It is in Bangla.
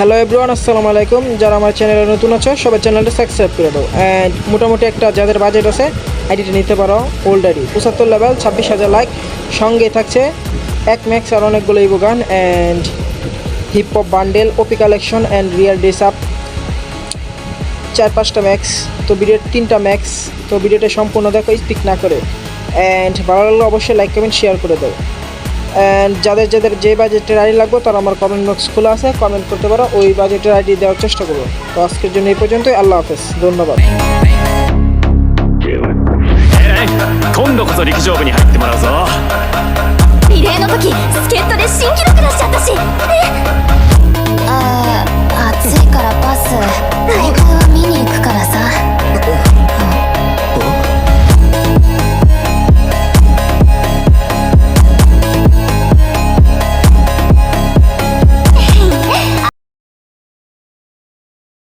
হ্যালো এভরিওয়ান আসসালামু আলাইকুম। যারা আমার চ্যানেলে নতুন আছো, সবাই চ্যানেলটা সাবস্ক্রাইব করে দাও। অ্যান্ড মোটামুটি একটা যাদের বাজেট আছে আইডিটা নিতে পারো ওল্ড আইডি পঁচাত্তর লেভেল ছাব্বিশ হাজার লাইক সঙ্গে থাকছে এক ম্যাক্স আর অনেকগুলো ইবো গান and hip hop bundle OP collection and real dress up চার পাঁচটা ম্যাক্স তো ভিডিওর তিনটা ম্যাক্স তো ভিডিওটা সম্পূর্ণ দেখো স্পিক না করে। অ্যান্ড ভালো লাগলে অবশ্যই লাইক কমেন্ট শেয়ার করে দাও। অ্যান্ড যাদের যাদের যে বাজেটের আইডি লাগবে তারা আমার কমেন্ট বক্স খোলা আছে কমেন্ট করতে পারো ওই বাজেটের আইডি দেওয়ার চেষ্টা করবো তো আজকের জন্য এই পর্যন্তই আল্লাহ হাফেজ ধন্যবাদ えらい今度こそ陸上部に入ってもらうぞリレーの時助っ人で新記録出しちゃったしえ